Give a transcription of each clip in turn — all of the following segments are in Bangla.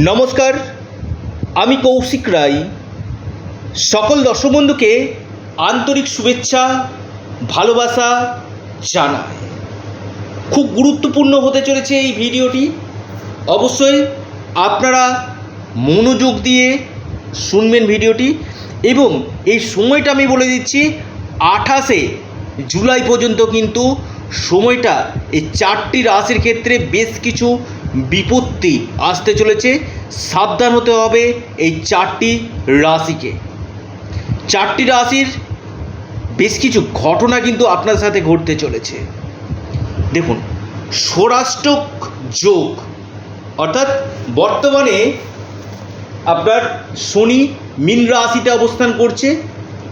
নমস্কার, আমি কৌশিক রায়। সকল দর্শক বন্ধুকে আন্তরিক শুভেচ্ছা, ভালোবাসা জানাই। খুব গুরুত্বপূর্ণ হতে চলেছে এই ভিডিওটি। অবশ্যই আপনারা মনোযোগ দিয়ে শুনবেন ভিডিওটি এবং এই সময়টা আমি বলে দিচ্ছি, আঠাশে জুলাই পর্যন্ত কিন্তু সময়টা এই চারটি রাশির ক্ষেত্রে বেশ কিছু বিপত্তি আসতে চলেছে। সাবধান হতে হবে এই চারটি রাশিকে। চারটি রাশির বেশ কিছু ঘটনা কিন্তু আপনার সাথে ঘটতে চলেছে। দেখুন, স্বরাষ্ট্রক যোগ, অর্থাৎ বর্তমানে আপনার শনি মীন রাশিতে অবস্থান করছে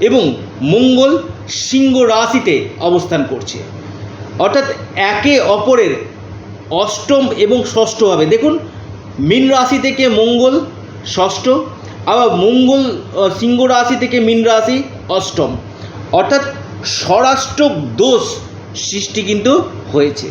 এবং মঙ্গল সিংহ রাশিতে অবস্থান করছে। অর্থাৎ একে অপরের অষ্টম এবং ষষ্ঠভাবে দেখুন, মীন রাশি থেকে মঙ্গল ষষ্ঠ, আবার মঙ্গল সিংহ রাশি থেকে মীন রাশি অষ্টম। অর্থাৎ স্বরাষ্ট্রক দোষ সৃষ্টি কিন্তু হয়েছে।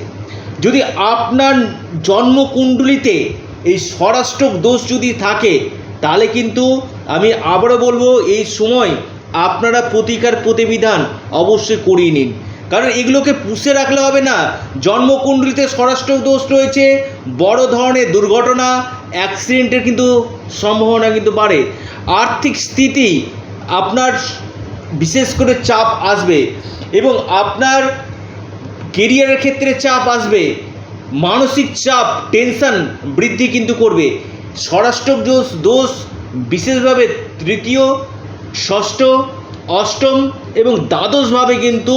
যদি আপনার জন্মকুণ্ডলিতে এই স্বরাষ্ট্রক দোষ যদি থাকে, তাহলে কিন্তু আমি আবারও বলব, এই সময় আপনারা প্রতিকার প্রতিবিধান অবশ্যই করিয়ে নিন। কারণ এগুলোকে পুষে রাখলে হবে না। জন্মকুণ্ডলিতে স্বরাষ্ট্র দোষ রয়েছে, বড় ধরনের দুর্ঘটনা অ্যাক্সিডেন্টের কিন্তু সম্ভাবনা কিন্তু বাড়ে। আর্থিক স্থিতি আপনার বিশেষ করে চাপ আসবে এবং আপনার কেরিয়ারের ক্ষেত্রে চাপ আসবে। মানসিক চাপ টেনশন বৃদ্ধি কিন্তু করবে। স্বরাষ্ট্র দোষ দোষ বিশেষভাবে তৃতীয়, ষষ্ঠ, অষ্টম এবং দ্বাদশভাবে কিন্তু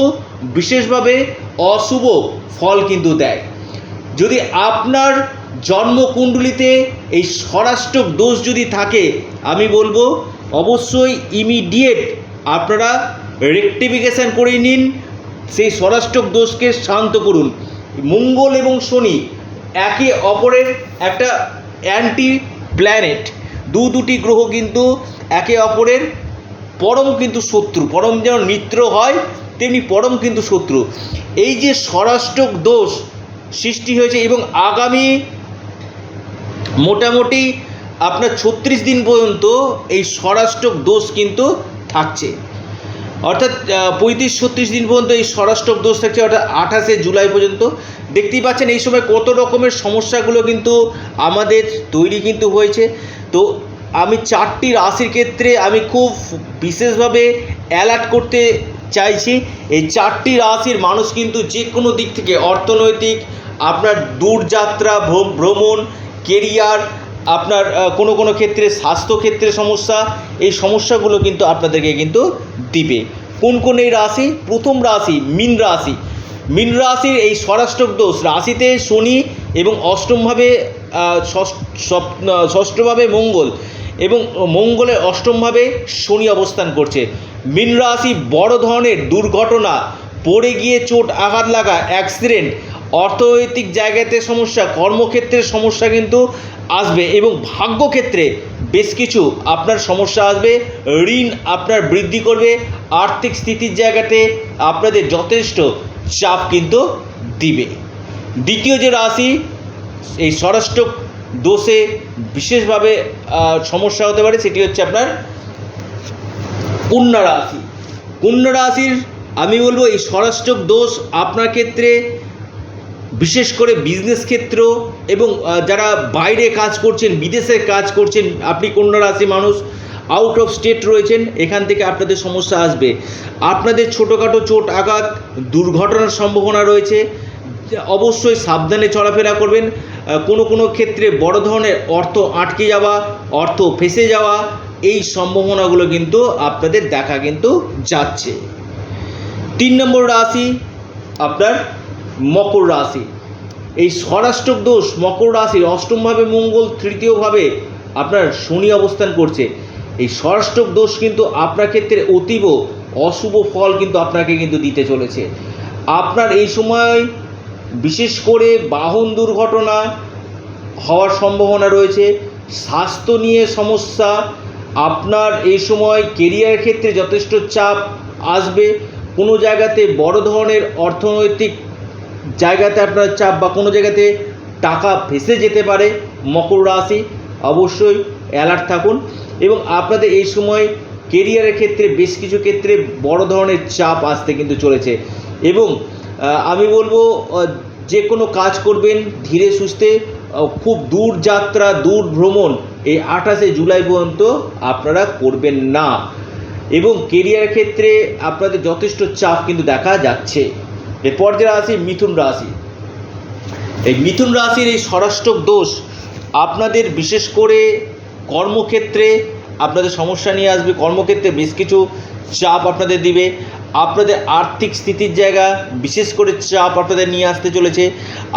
বিশেষভাবে অশুভ ফল কিন্তু দেয়। যদি আপনার জন্মকুণ্ডলিতে এই স্বরাষ্ট্রক দোষ যদি থাকে, আমি বলব অবশ্যই ইমিডিয়েট আপনারা রেকটিফিকেশান করে নিন, সেই স্বরাষ্ট্রক দোষকে শান্ত করুন। মঙ্গল এবং শনি একে অপরের একটা অ্যান্টি প্ল্যানেট দু দুটি গ্রহ কিন্তু একে অপরের পরম কিন্তু শত্রু, পরম যেন মিত্র হয় তেমনি পরম কিন্তু শত্রু। এই যে স্বরাষ্ট্রক দোষ সৃষ্টি হয়েছে এবং আগামী মোটামুটি আপনার ছত্রিশ দিন পর্যন্ত এই স্বরাষ্ট্রক দোষ কিন্তু থাকছে। অর্থাৎ পঁয়ত্রিশ, ছত্রিশ দিন পর্যন্ত এই স্বরাষ্ট্রক দোষ থাকছে, অর্থাৎ আঠাশে জুলাই পর্যন্ত। দেখতেই পাচ্ছেন, এই সময় কত রকমের সমস্যাগুলো কিন্তু আমাদের তৈরি কিন্তু হয়েছে। তো আমি চারটি রাশির ক্ষেত্রে আমি খুব বিশেষভাবে অ্যালার্ট করতে চাইছি, এই চারটি রাশির মানুষ কিন্তু যে কোনো দিক থেকে অর্থনৈতিক, আপনার দূরযাত্রা ভ্রমণ, কেরিয়ার, আপনার কোনো কোনো ক্ষেত্রে স্বাস্থ্যক্ষেত্রে সমস্যা, এই সমস্যাগুলো কিন্তু আপনাদেরকে কিন্তু দিবে। কোন কোন এই রাশি? প্রথম রাশি, মীন রাশি। মীন রাশির এই স্বরাষ্ট্রক দোষ, রাশিতে শনি এবং অষ্টমভাবে ষষ্ঠ ষষ্ঠভাবে মঙ্গল এবং মঙ্গলের অষ্টমভাবে শনি অবস্থান করছে। মীন রাশি বড় ধরনের দুর্ঘটনা, পড়ে গিয়ে চোট, আঘাত লাগা অ্যাক্সিডেন্ট অর্থনৈতিক জায়গাতে সমস্যা, কর্মক্ষেত্রের সমস্যা কিন্তু আসবে এবং ভাগ্যক্ষেত্রে বেশ কিছু আপনার সমস্যা আসবে, ঋণ আপনার বৃদ্ধি করবে, আর্থিক স্থিতির জায়গাতে আপনাদের যথেষ্ট চাপ কিন্তু দিবে। দ্বিতীয় যে রাশি, এই স্বরাষ্ট্র দোষে বিশেষভাবে সমস্যা হতে পারে, সেটি হচ্ছে আপনার কন্যা রাশি। কন্যা রাশির, আমি বলব, এই স্বরাষ্ট্রক দোষ আপনার ক্ষেত্রে, বিশেষ করে বিজনেস ক্ষেত্র এবং যারা বাইরে কাজ করছেন, বিদেশে কাজ করছেন, আপনি কন্যা রাশি মানুষ আউট অফ স্টেট রয়েছেন, এখান থেকে আপনাদের সমস্যা আসবে। আপনাদের ছোটোখাটো চোট আঘাত, দুর্ঘটনার সম্ভাবনা রয়েছে অবশ্যই সাবধানে চলাফেরা করবেন। কোনো কোনো ক্ষেত্রে বড় ধরনের অর্থ আটকে যাওয়া, অর্থ ফেসে যাওয়া, এই সম্ভাবনাগুলো কিন্তু আপনাদের দেখা কিন্তু যাচ্ছে। তিন নম্বর রাশি আপনার মকর রাশি। এই স্বরাষ্ট্রক দোষ মকর রাশির অষ্টমভাবে মঙ্গল, তৃতীয়ভাবে আপনার শনি অবস্থান করছে। এই স্বরাষ্ট্রক দোষ কিন্তু আপনার ক্ষেত্রে অতীব অশুভ ফল কিন্তু আপনাকে কিন্তু দিতে চলেছে। আপনার এই সময় বিশেষ করে বাহন দুর্ঘটনা হওয়ার সম্ভাবনা রয়েছে। স্বাস্থ্য নিয়ে সমস্যা, আপনার এই সময় কেরিয়ারের ক্ষেত্রে যথেষ্ট চাপ আসবে। কোনো জায়গাতে বড় ধরনের অর্থনৈতিক জায়গাতে আপনার চাপ বা কোনো জায়গাতে টাকা ফেসে যেতে পারে মকর রাশি। অবশ্যই অ্যালার্ট থাকুন। এবং আপনাদের এই সময় কেরিয়ারের ক্ষেত্রে বেশ কিছু ক্ষেত্রে বড় ধরনের চাপ আসতে কিন্তু চলেছে। এবং আমি বলব যে কোনো কাজ করবেন ধীরে সুস্থে খুব দূর যাত্রা, দূর ভ্রমণ এই আঠাশে জুলাই পর্যন্ত আপনারা করবেন না। এবং কেরিয়ার ক্ষেত্রে আপনাদের যথেষ্ট চাপ কিন্তু দেখা যাচ্ছে। এরপর যে রাশি, মিথুন রাশি। এই মিথুন রাশির এই স্বরাষ্ট্রক দোষ আপনাদের বিশেষ করে কর্মক্ষেত্রে আপনাদের সমস্যা নিয়ে আসবে। কর্মক্ষেত্রে বেশ কিছু চাপ আপনাদের দিবে। আপনাদের আর্থিক স্থিতির জায়গা, বিশেষ করে চাপ আপনাদের নিয়ে আসতে চলেছে।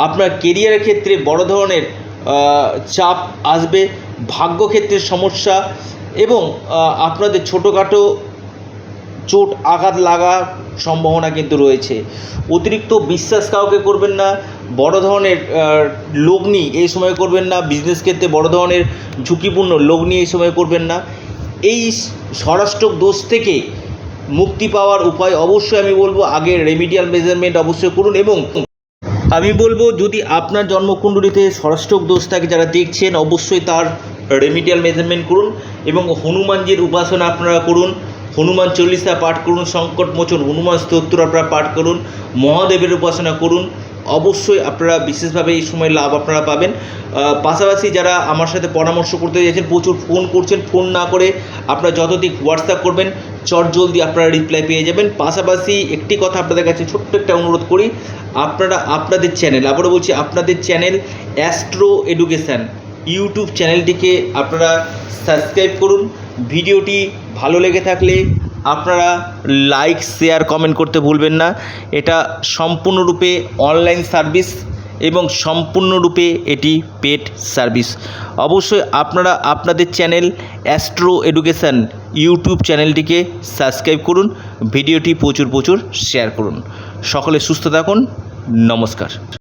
আপনার কেরিয়ারের ক্ষেত্রে বড় ধরনের চাপ আসবে, ভাগ্যক্ষেত্রের সমস্যা এবং আপনাদের ছোটোখাটো চোট আঘাত লাগার সম্ভাবনা কিন্তু রয়েছে। অতিরিক্ত বিশ্বাস কাউকে করবেন না, বড় ধরনের লগ্নি এই সময় করবেন না বিজনেস ক্ষেত্রে বড় ধরনের ঝুঁকিপূর্ণ লগ্নি এই সময় করবেন না। এই স্বরাষ্ট্র দোষ থেকে মুক্তি পাওয়ার উপায় অবশ্যই আমি বলব। আগে রেমিডিয়াল মেজারমেন্ট অবশ্যই করুন এবং আমি বলব, যদি আপনার জন্মকুণ্ডলিতে ষষ্ঠক দোষ থাকে যারা দেখছেন, অবশ্যই তার রেমিডিয়াল মেজারমেন্ট করুন এবং হনুমানজির উপাসনা আপনারা করুন। হনুমান চল্লিশা পাঠ করুন, সংকট মোচন, হনুমান স্তোত্র আপনারা পাঠ করুন, মহাদেবের উপাসনা করুন। অবশ্যই আপনারা বিশেষভাবে এই সময় লাভ আপনারা পাবেন। পাশাপাশি যারা আমার সাথে পরামর্শ করতে চাইছেন, প্রচুর ফোন করছেন ফোন না করে আপনারা যতদিক হোয়াটসঅ্যাপ করবেন চট জলদি আপনারা রিপ্লাই পেয়ে যাবেন। পাশাপাশি একটি কথা আপনাদের কাছে ছোট্ট একটা অনুরোধ করি। আপনারা, আপনাদের চ্যানেল আবারও বলছি, আপনাদের চ্যানেল অ্যাস্ট্রো এডুকেশান ইউটিউব চ্যানেলটিকে আপনারা সাবস্ক্রাইব করুন। ভিডিওটি ভালো লেগে থাকলে আপনারা লাইক শেয়ার কমেন্ট করতে ভুলবেন না। এটা সম্পূর্ণরূপে অনলাইন সার্ভিস এবং সম্পূর্ণরূপে এটি পেড সার্ভিস অবশ্যই আপনারা, আপনাদের চ্যানেল অ্যাস্ট্রো এডুকেশান ইউটিউব চ্যানেলটিকে সাবস্ক্রাইব করুন ভিডিওটি প্রচুর প্রচুর শেয়ার করুন। সকলে সুস্থ থাকুন নমস্কার।